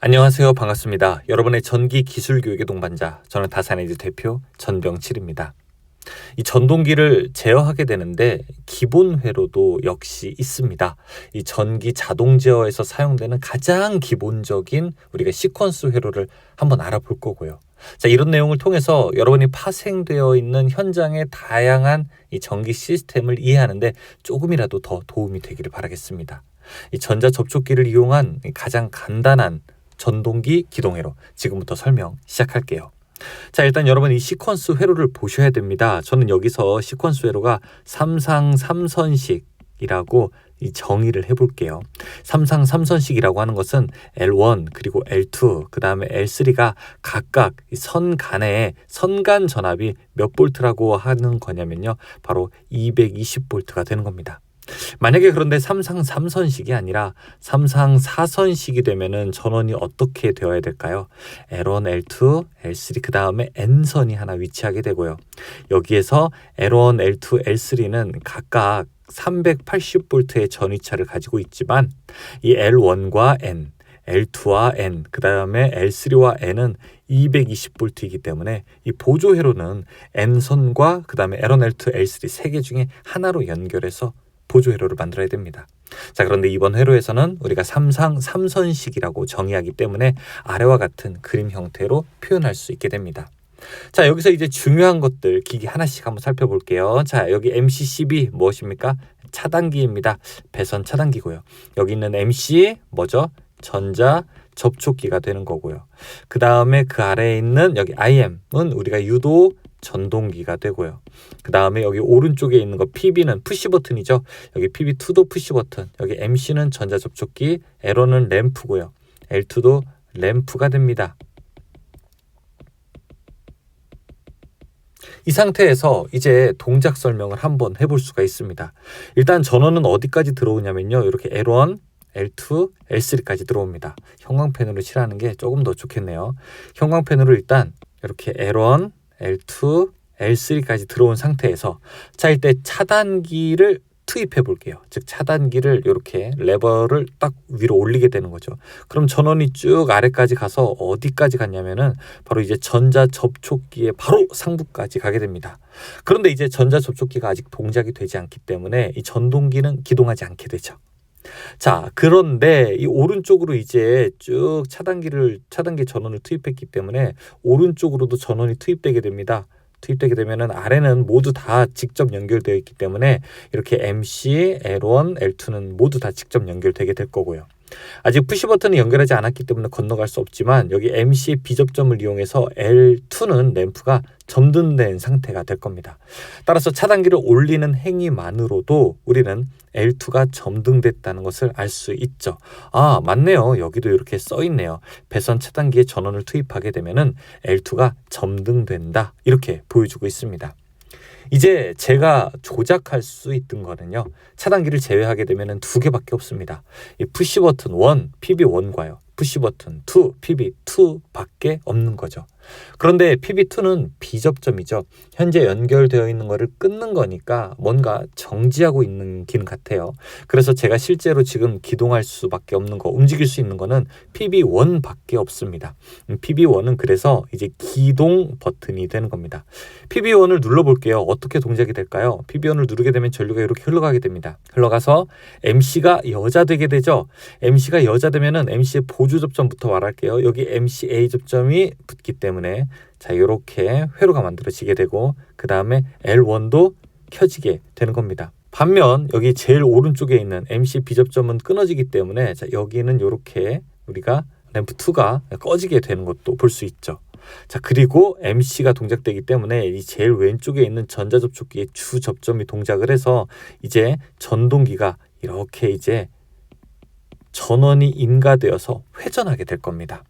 안녕하세요. 반갑습니다. 여러분의 전기 기술 교육의 동반자, 저는 다산에즈 대표 전병칠입니다. 이 전동기를 제어하게 되는데 기본 회로도 역시 있습니다. 이 전기 자동 제어에서 사용되는 가장 기본적인 우리가 시퀀스 회로를 한번 알아볼 거고요. 자, 이런 내용을 통해서 여러분이 파생되어 있는 현장의 다양한 이 전기 시스템을 이해하는데 조금이라도 더 도움이 되기를 바라겠습니다. 이 전자 접촉기를 이용한 가장 간단한 전동기 기동회로 지금부터 설명 시작할게요. 자, 일단 여러분 이 시퀀스 회로를 보셔야 됩니다. 저는 여기서 시퀀스 회로가 삼상 삼선식이라고 이 정의를 해볼게요. 삼상 삼선식이라고 하는 것은 L1 그리고 L2 그 다음에 L3가 각각 선 간에 선간 전압이 몇 볼트라고 하는 거냐면요. 바로 220볼트가 되는 겁니다. 만약에 그런데 삼상 삼선식이 아니라 삼상 사선식이 되면은 전원이 어떻게 되어야 될까요? L1, L2, L3 그 다음에 N선이 하나 위치하게 되고요. 여기에서 L1, L2, L3는 각각 380V의 전위차를 가지고 있지만 이 L1과 N, L2와 N, 그 다음에 L3와 N은 220V이기 때문에 이 보조 회로는 N선과 그 다음에 L1, L2, L3 세 개 중에 하나로 연결해서 보조 회로를 만들어야 됩니다. 자, 그런데 이번 회로에서는 우리가 삼상 삼선식이라고 정의하기 때문에 아래와 같은 그림 형태로 표현할 수 있게 됩니다. 자, 여기서 이제 중요한 것들 기기 하나씩 한번 살펴볼게요. 자, 여기 MCCB 무엇입니까? 차단기입니다. 배선 차단기고요. 여기 있는 MC 뭐죠? 전자 접촉기가 되는 거고요. 그 다음에 그 아래에 있는 여기 IM은 우리가 유도 전동기가 되고요. 그 다음에 여기 오른쪽에 있는 거 PB는 푸시 버튼이죠. 여기 PB2도 푸시 버튼. 여기 MC는 전자 접촉기, L1은 램프고요. L2도 램프가 됩니다. 이 상태에서 이제 동작 설명을 한번 해볼 수가 있습니다. 일단 전원은 어디까지 들어오냐면요. 이렇게 L1, L2, L3까지 들어옵니다. 형광펜으로 칠하는 게 조금 더 좋겠네요. 형광펜으로 일단 이렇게 L1, L2, L3까지 들어온 상태에서 자 이때 차단기를 투입해 볼게요. 즉 차단기를 이렇게 레버를 딱 위로 올리게 되는 거죠. 그럼 전원이 쭉 아래까지 가서 어디까지 갔냐면은 바로 이제 전자 접촉기의 바로 상부까지 가게 됩니다. 그런데 이제 전자 접촉기가 아직 동작이 되지 않기 때문에 이 전동기는 기동하지 않게 되죠. 자, 그런데 이 오른쪽으로 이제 쭉 차단기를 차단기 전원을 투입했기 때문에 오른쪽으로도 전원이 투입되게 됩니다. 투입되게 되면은 아래는 모두 다 직접 연결되어 있기 때문에 이렇게 MC, L1, L2는 모두 다 직접 연결되게 될 거고요. 아직 푸시 버튼이 연결하지 않았기 때문에 건너갈 수 없지만 여기 MC의 비접점을 이용해서 L2는 램프가 점등된 상태가 될 겁니다. 따라서 차단기를 올리는 행위만으로도 우리는 L2가 점등됐다는 것을 알 수 있죠. 아, 맞네요. 여기도 이렇게 써 있네요. 배선 차단기에 전원을 투입하게 되면은 L2가 점등된다. 이렇게 보여주고 있습니다. 이제 제가 조작할 수 있던 거는요. 차단기를 제외하게 되면 두 개밖에 없습니다. 이 푸시 버튼 1, PB1과요. 푸시 버튼 2, PB2밖에 없는 거죠. 그런데 PB2는 비접점이죠. 현재 연결되어 있는 것을 끊는 거니까 뭔가 정지하고 있는 긴 같아요. 그래서 제가 실제로 지금 기동할 수밖에 없는 거, 움직일 수 있는 거는 PB1밖에 없습니다. PB1은 음, 그래서 이제 기동 버튼이 되는 겁니다. PB1을 눌러볼게요. 어떻게 동작이 될까요? PB1을 누르게 되면 전류가 이렇게 흘러가게 됩니다. 흘러가서 MC가 여자 되게 되죠. MC가 여자 되면은 MC의 보조 접점부터 말할게요. 여기 MCA 접점이 붙기 때문에 때문에 자 이렇게 회로가 만들어지게 되고 그 다음에 L1도 켜지게 되는 겁니다. 반면 여기 제일 오른쪽에 있는 MC 비접점은 끊어지기 때문에 자 여기는 이렇게 우리가 램프 2가 꺼지게 되는 것도 볼 수 있죠. 자 그리고 MC가 동작되기 때문에 이 제일 왼쪽에 있는 전자접촉기의 주 접점이 동작을 해서 이제 전동기가 이렇게 이제 전원이 인가되어서 회전하게 될 겁니다.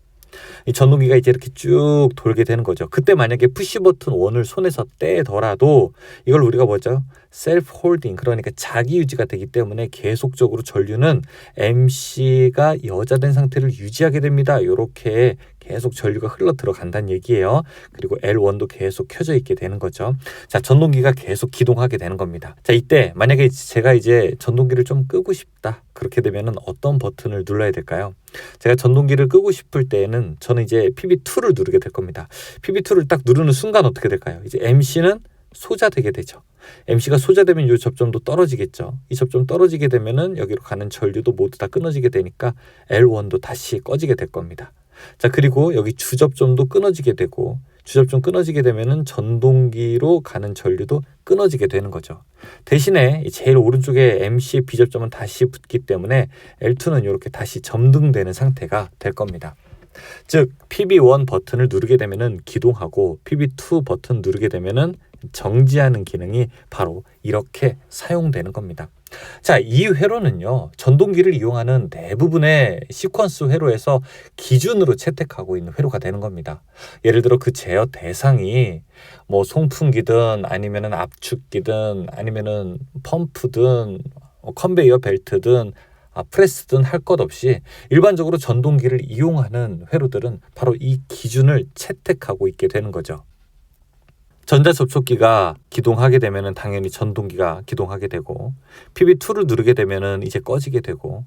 이 전동기가 이제 이렇게 쭉 돌게 되는 거죠. 그때 만약에 푸시 버튼 원을 손에서 떼더라도 이걸 우리가 뭐죠? 셀프 홀딩 그러니까 자기 유지가 되기 때문에 계속적으로 전류는 MC가 여자된 상태를 유지하게 됩니다. 이렇게 계속 전류가 흘러 들어간다는 얘기예요. 그리고 L1도 계속 켜져 있게 되는 거죠. 자, 전동기가 계속 기동하게 되는 겁니다. 자, 이때 만약에 제가 이제 전동기를 좀 끄고 싶다. 그렇게 되면은 어떤 버튼을 눌러야 될까요? 제가 전동기를 끄고 싶을 때에는 저는 이제 PB2를 누르게 될 겁니다. PB2를 딱 누르는 순간 어떻게 될까요? 이제 MC는 소자되게 되죠. MC가 소자되면 이 접점도 떨어지겠죠. 이 접점 떨어지게 되면은 여기로 가는 전류도 모두 다 끊어지게 되니까 L1도 다시 꺼지게 될 겁니다. 자, 그리고 여기 주접점도 끊어지게 되고 주접점 끊어지게 되면은 전동기로 가는 전류도 끊어지게 되는 거죠. 대신에 이 제일 오른쪽에 MC B접점은 다시 붙기 때문에 L2는 이렇게 다시 점등되는 상태가 될 겁니다. 즉 PB1 버튼을 누르게 되면은 기동하고 PB2 버튼 누르게 되면은 정지하는 기능이 바로 이렇게 사용되는 겁니다. 자, 이 회로는요, 전동기를 이용하는 대부분의 시퀀스 회로에서 기준으로 채택하고 있는 회로가 되는 겁니다. 예를 들어 그 제어 대상이 뭐 송풍기든 아니면은 압축기든 아니면은 펌프든 뭐 컨베이어 벨트든 아, 프레스든 할 것 없이 일반적으로 전동기를 이용하는 회로들은 바로 이 기준을 채택하고 있게 되는 거죠. 전자 접촉기가 기동하게 되면은 당연히 전동기가 기동하게 되고 PB2를 누르게 되면은 이제 꺼지게 되고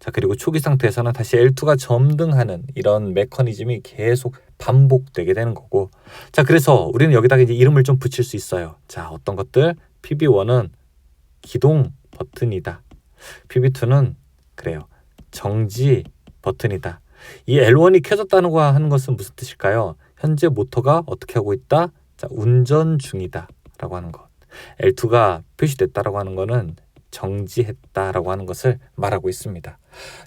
자 그리고 초기 상태에서는 다시 L2가 점등하는 이런 메커니즘이 계속 반복되게 되는 거고 자 그래서 우리는 여기다가 이제 이름을 좀 붙일 수 있어요. 자 어떤 것들? PB1은 기동 버튼이다. PB2는 그래요. 정지 버튼이다. 이 L1이 켜졌다는 거 하는 것은 무슨 뜻일까요? 현재 모터가 어떻게 하고 있다 자, 운전 중이다라고 하는 것. L2가 표시됐다라고 하는 것은 정지했다라고 하는 것을 말하고 있습니다.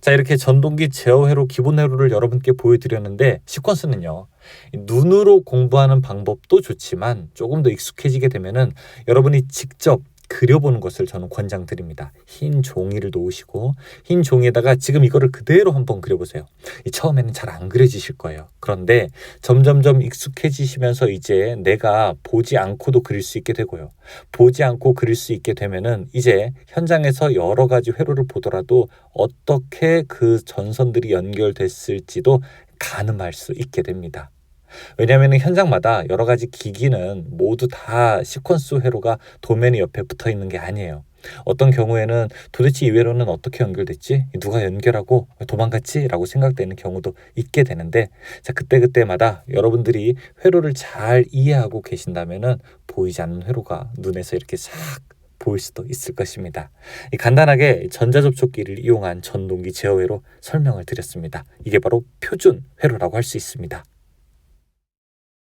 자, 이렇게 전동기 제어 회로 기본 회로를 여러분께 보여드렸는데 시퀀스는요. 눈으로 공부하는 방법도 좋지만 조금 더 익숙해지게 되면은 여러분이 직접 그려보는 것을 저는 권장드립니다. 흰 종이를 놓으시고 흰 종이에다가 지금 이거를 그대로 한번 그려보세요. 이 처음에는 잘 안 그려지실 거예요. 그런데 점점점 익숙해지시면서 이제 내가 보지 않고도 그릴 수 있게 되고요. 보지 않고 그릴 수 있게 되면은 이제 현장에서 여러 가지 회로를 보더라도 어떻게 그 전선들이 연결됐을지도 가늠할 수 있게 됩니다. 왜냐하면 현장마다 여러 가지 기기는 모두 다 시퀀스 회로가 도면이 옆에 붙어 있는 게 아니에요. 어떤 경우에는 도대체 이 회로는 어떻게 연결됐지? 누가 연결하고 도망갔지? 라고 생각되는 경우도 있게 되는데, 자, 그때그때마다 여러분들이 회로를 잘 이해하고 계신다면은 보이지 않는 회로가 눈에서 이렇게 싹 보일 수도 있을 것입니다. 간단하게 전자접촉기를 이용한 전동기 제어회로 설명을 드렸습니다. 이게 바로 표준 회로라고 할 수 있습니다.